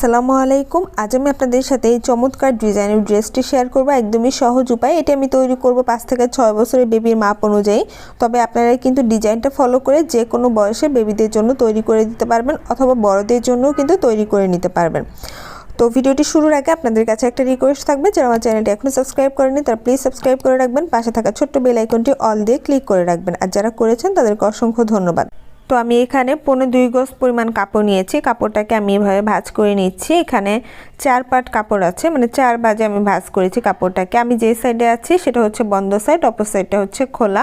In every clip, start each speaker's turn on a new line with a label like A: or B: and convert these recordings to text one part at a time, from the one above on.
A: আসসালামু আলাইকুম। আজ আমি আপনাদের সাথে এই চমৎকার ডিজাইনের ড্রেসটি শেয়ার করব। একদমই সহজ উপায়। এটি আমি তৈরি করব পাঁচ থেকে ছয় বছরের বেবির মাপ অনুযায়ী। তবে আপনারা কিন্তু ডিজাইনটা ফলো করে যে কোনো বয়সে বেবিদের জন্য তৈরি করে দিতে পারবেন অথবা বড়দের জন্যও কিন্তু তৈরি করে নিতে পারবেন। তো ভিডিওটি শুরুর আগে আপনাদের কাছে একটা রিকোয়েস্ট থাকবে। যারা আমার চ্যানেলটি এখনও সাবস্ক্রাইব করেনি তারা প্লিজ সাবস্ক্রাইব করে রাখবেন। পাশে থাকা ছোট্ট বেল আইকনটি অল দিয়ে ক্লিক করে রাখবেন। আর যারা করেছেন, তাদেরকে অসংখ্য ধন্যবাদ। তো আমি এখানে পনেরো দুই গজ পরিমাণ কাপড় নিয়েছি। কাপড়টাকে আমি এভাবে ভাজ করে নিচ্ছি। এখানে চার পাট কাপড় আছে মানে চার বাজে আমি ভাজ করেছি কাপড়টাকে। আমি যে সাইডে আছি সেটা হচ্ছে বন্ধ সাইড অপর সাইডটা হচ্ছে খোলা।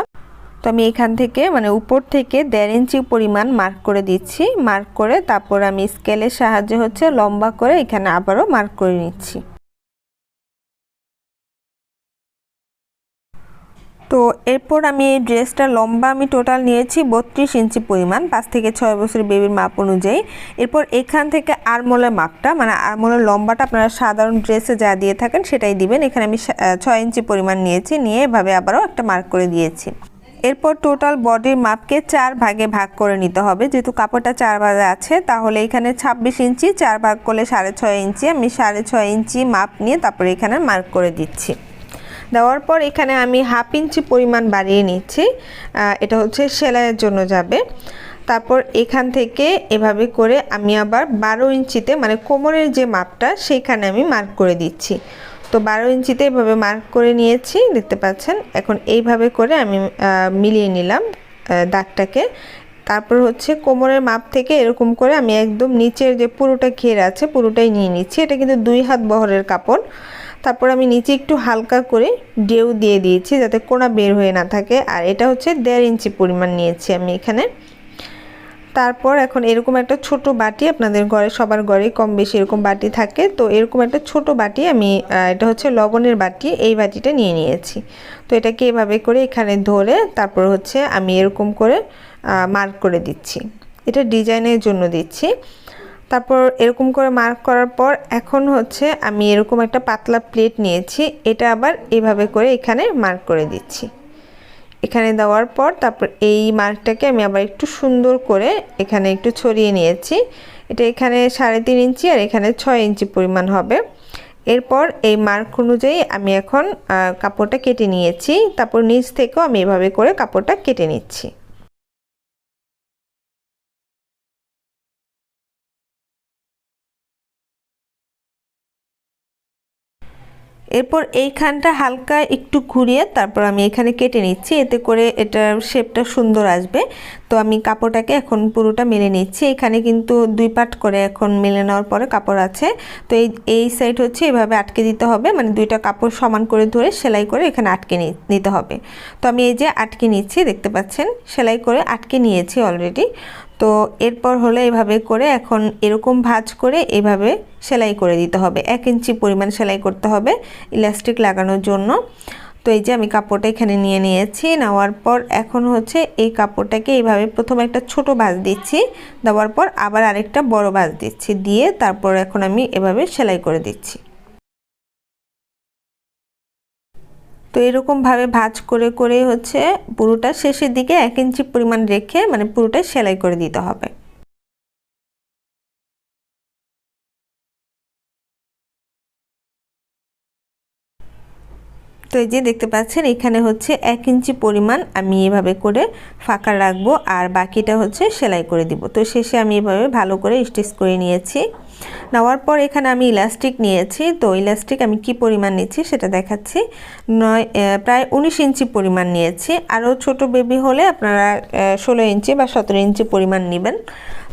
A: তো আমি এখান থেকে মানে উপর থেকে দেড় ইঞ্চি পরিমাণ মার্ক করে দিচ্ছি। মার্ক করে তারপর আমি স্কেলের সাহায্যে হচ্ছে লম্বা করে এখানে আবারও মার্ক করে নিচ্ছি। তো এরপর আমি এই ড্রেসটা লম্বা আমি টোটাল নিয়েছি বত্রিশ ইঞ্চি পরিমাণ, পাঁচ থেকে ছয় বছর বেবির মাপ অনুযায়ী। এরপর এখান থেকে আরমোলের মাপটা মানে আরমোলের লম্বাটা আপনারা সাধারণ ড্রেসে যা দিয়ে থাকেন সেটাই দিবেন। এখানে আমি ছয় ইঞ্চি পরিমাণ নিয়েছি, নিয়ে এভাবে আবারও একটা মার্ক করে দিয়েছি। এরপর টোটাল বডির মাপকে চার ভাগে ভাগ করে নিতে হবে। যেহেতু কাপড়টা চার ভাগে আছে, তাহলে এখানে ছাব্বিশ ইঞ্চি, চার ভাগ করলে সাড়ে ছয় ইঞ্চি, আমি সাড়ে ছয় ইঞ্চি মাপ নিয়ে তারপরে এখানে মার্ক করে দিচ্ছি। দেওয়ার পর এখানে আমি হাফ ইঞ্চি পরিমাণ বাড়িয়ে নিচ্ছি। এটা হচ্ছে সেলাইয়ের জন্য যাবে। তারপর এখান থেকে এভাবে করে আমি আবার বারো ইঞ্চিতে মানে কোমরের যে মাপটা, সেইখানে আমি মার্ক করে দিচ্ছি। তো বারো ইঞ্চিতে এভাবে মার্ক করে নিয়েছি, দেখতে পাচ্ছেন? এখন এইভাবে করে আমি মিলিয়ে নিলাম দাগটাকে। তারপর হচ্ছে কোমরের মাপ থেকে এরকম করে আমি একদম নিচের যে পুরোটা ঘের আছে, পুরোটাই নিয়ে নিচ্ছি। এটা কিন্তু দুই হাত বহরের কাপড়। তারপর আমি নিচে একটু হালকা করে ডেউ দিয়ে দিয়েছি যাতে কোনা বের হয়ে না থাকে। আর এটা হচ্ছে দেড় ইঞ্চি পরিমাণ নিয়েছি আমি এখানে। তারপর এখন এরকম একটা ছোট বাটি আপনাদের ঘরে, সবার ঘরে কম বেশি এরকম বাটি থাকে। তো এরকম একটা ছোট বাটি আমি এটা হচ্ছে লবণের বাটি, এই বাটিটা নিয়ে নিয়েছি। তো এটাকে এভাবে করে এখানে ধরে তারপর হচ্ছে আমি এরকম করে মার্ক করে দিচ্ছি। এটা ডিজাইনের জন্য দিচ্ছি। তারপর এরকম করে মার্ক করার পর এখন হচ্ছে আমি এরকম একটা পাতলা প্লেট নিয়েছি, এটা আবার এভাবে করে এখানে মার্ক করে দিচ্ছি। এখানে দেওয়ার পর তারপর এই মার্কটাকে আমি আবার একটু সুন্দর করে এখানে একটু ছড়িয়ে নিয়েছি। এটা এখানে সাড়ে তিন ইঞ্চি আর এখানে ছয় ইঞ্চি পরিমাণ হবে। এরপর এই মার্ক অনুযায়ী আমি এখন কাপড়টা কেটে নিয়েছি। তারপর নিচ থেকেও আমি এভাবে করে কাপড়টা কেটে নিচ্ছি। এরপর এইখানটা হালকা একটু ঘুরিয়ে তারপর আমি এখানে কেটে নিচ্ছি। এতে করে এটার শেপটা সুন্দর আসবে। তো আমি কাপড়টাকে এখন পুরোটা মেলে নিচ্ছি। এখানে কিন্তু দুই পাট করে এখন মেলে নেওয়ার পরে কাপড় আছে। তো এই এই সাইড হচ্ছে এভাবে আটকে দিতে হবে। মানে দুইটা কাপড় সমান করে ধরে সেলাই করে এখানে আটকে নিতে হবে। তো আমি এই যে আটকে নিচ্ছি, দেখতে পাচ্ছেন? সেলাই করে আটকে নিয়েছি অলরেডি তো এরপর হলে এভাবে করে এখন এরকম ভাঁজ করে এভাবে সেলাই করে দিতে হবে। এক ইঞ্চি পরিমাণ সেলাই করতে হবে ইলাস্টিক লাগানোর জন্য। তো এই যে আমি কাপড়টা এখানে নিয়ে নিয়েছি, নেওয়ার পর এখন হচ্ছে এই কাপড়টাকে এইভাবে প্রথমে একটা ছোট ভাজ দিচ্ছি, দেওয়ার পর আবার আরেকটা বড় ভাজ দিচ্ছি, দিয়ে তারপর এখন আমি এভাবে সেলাই করে দিচ্ছি। তো এরকমভাবে ভাজ করে করে হচ্ছে পুরোটা শেষের দিকে এক ইঞ্চি পরিমাণ রেখে মানে পুরোটা সেলাই করে দিতে হবে। তো এই যে দেখতে পাচ্ছেন, এখানে হচ্ছে এক ইঞ্চি পরিমাণ আমি এভাবে করে ফাঁকা রাখব আর বাকিটা হচ্ছে সেলাই করে দিব। তো শেষে আমি এভাবে ভালো করে স্টিচ করে নিয়েছি। নেওয়ার পর এখানে আমি ইলাস্টিক নিয়েছি। তো ইলাস্টিক আমি কি পরিমাণ নিচ্ছি সেটা দেখাচ্ছি। নয় প্রায় উনিশ ইঞ্চি পরিমাণ নিয়েছি। আরও ছোট বেবি হলে আপনারা ষোলো ইঞ্চি বা সতেরো ইঞ্চি পরিমাণ নেবেন।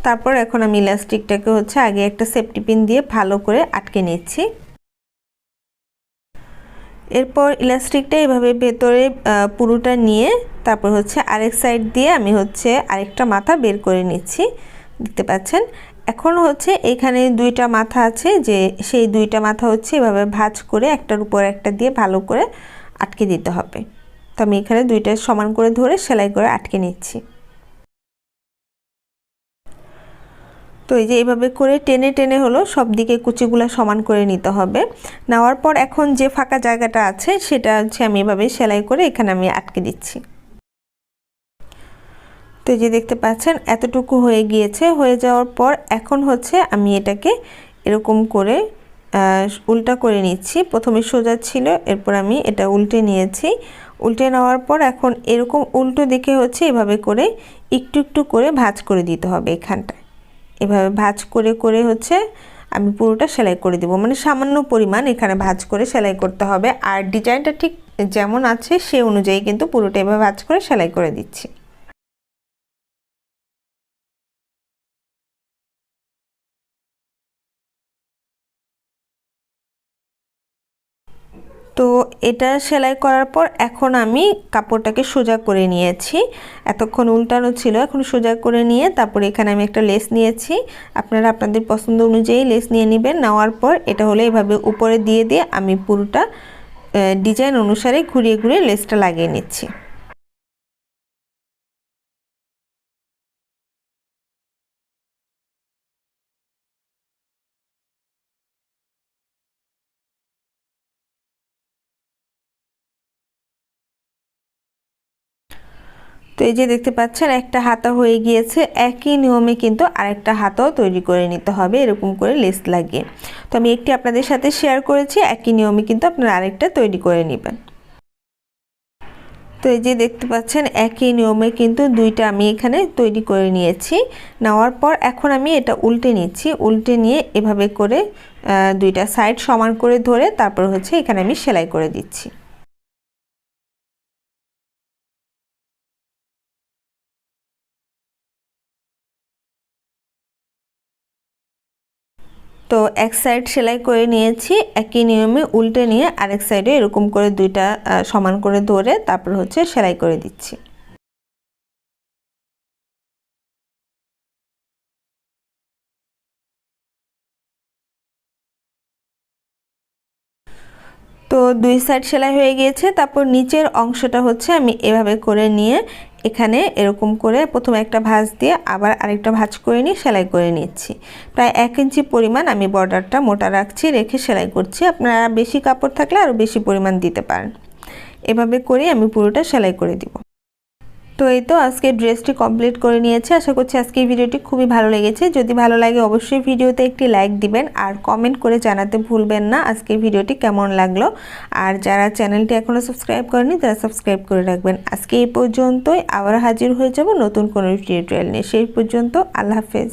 A: তারপর এখন আমি ইলাস্টিকটাকে হচ্ছে আগে একটা সেফটি পিন দিয়ে ভালো করে আটকে নিচ্ছি। এরপর ইলাস্টিকটা এভাবে ভেতরে পুরোটা নিয়ে তারপর হচ্ছে আরেক সাইড দিয়ে আমি হচ্ছে আরেকটা মাথা বের করে নিচ্ছি। দেখতে পাচ্ছেন? এখন হচ্ছে এখানে দুইটা মাথা আছে, যে সেই দুইটা মাথা হচ্ছে এভাবে ভাজ করে একটার উপর একটা দিয়ে ভালো করে আটকে দিতে হবে। তো আমি এখানে দুইটা সমান করে ধরে সেলাই করে আটকে নিচ্ছি। তো এই যে এইভাবে করে টেনে টেনে হলো, সব দিকে কুচিগুলো সমান করে নিতে হবে। নেওয়ার পর এখন যে ফাঁকা জায়গাটা আছে, সেটা হচ্ছে আমি এভাবে সেলাই করে এখানে আমি আটকে দিচ্ছি। তো যে দেখতে পাচ্ছেন, এতটুকু হয়ে গিয়েছে। হয়ে যাওয়ার পর এখন হচ্ছে আমি এটাকে এরকম করে উল্টা করে নিচ্ছি। প্রথমে সোজা ছিল, এরপর আমি এটা উল্টে নিয়েছি। উল্টে নেওয়ার পর এখন এরকম উল্টো দিকে হচ্ছে এভাবে করে একটু একটু করে ভাজ করে দিতে হবে এখানটায়। এভাবে ভাজ করে করে হচ্ছে আমি পুরোটা সেলাই করে দেবো। মানে সামান্য পরিমাণ এখানে ভাজ করে সেলাই করতে হবে। আর ডিজাইনটা ঠিক যেমন আছে, সে অনুযায়ী কিন্তু পুরোটা এভাবে ভাজ করে সেলাই করে দিচ্ছি। তো এটা সেলাই করার পর এখন আমি কাপড়টাকে সোজা করে নিয়েছি। এতক্ষণ উল্টানো ছিল, এখন সোজা করে নিয়ে তারপর এখানে আমি একটা লেস নিয়েছি। আপনারা আপনাদের পছন্দ অনুযায়ী লেস নিয়ে নেবেন। নেওয়ার পর এটা হলে এভাবে উপরে দিয়ে দিয়ে আমি পুরোটা ডিজাইন অনুসারে ঘুরিয়ে ঘুরিয়ে লেসটা লাগিয়ে নিচ্ছি। তো এই যে দেখতে পাচ্ছেন, একটা হাতা হয়ে গিয়েছে। একই নিয়মে কিন্তু আরেকটা হাতাও তৈরি করে নিতে হবে, এরকম করে লেস লাগিয়ে। তো আমি একটি আপনাদের সাথে শেয়ার করেছি, একই নিয়মে কিন্তু আপনারা আরেকটা তৈরি করে নেবেন। তো এই যে দেখতে পাচ্ছেন, একই নিয়মে কিন্তু দুইটা আমি এখানে তৈরি করে নিয়েছি। নেওয়ার পর এখন আমি এটা উল্টে নিচ্ছি। উল্টে নিয়ে এভাবে করে দুইটা সাইড সমান করে ধরে তারপর হচ্ছে এখানে আমি সেলাই করে দিচ্ছি। তো এক সাইড সেলাই করে নিয়েছি, একই নিয়মে উল্টে নিয়ে আরেক সাইডে এরকম করে দুইটা সমান করে ধরে তারপর হচ্ছে সেলাই করে দিচ্ছি। তো দুই সাইড সেলাই হয়ে গিয়েছে, তারপর নিচের অংশটা হচ্ছে আমি এভাবে করে নিয়ে এখানে এরকম করে প্রথমে একটা ভাঁজ দিয়ে আবার আরেকটা ভাঁজ করে নিয়ে সেলাই করে নিচ্ছি। প্রায় এক ইঞ্চি পরিমাণ আমি বর্ডারটা মোটা রাখছি, রেখে সেলাই করছি। আপনারা বেশি কাপড় থাকলে আরও বেশি পরিমাণ দিতে পারেন। এভাবে করে আমি পুরোটা সেলাই করে দিব। তো এই তো আজকে ড্রেসটি কমপ্লিট করে নিয়েছি। আশা করছি আজকে ভিডিওটি খুবই ভালো লেগেছে। যদি ভালো লাগে অবশ্যই ভিডিওতে একটি লাইক দিবেন আর কমেন্ট করে জানাতে ভুলবেন না আজকে ভিডিওটি কেমন লাগল। আর যারা চ্যানেলটি এখনও সাবস্ক্রাইব করেনি, তারা সাবস্ক্রাইব করে রাখবেন। আজকে এই পর্যন্তই। আবার হাজির হয়ে যাব নতুন কোনো টিউটোরিয়াল নিয়ে। সেই পর্যন্ত আল্লাহ হাফেজ।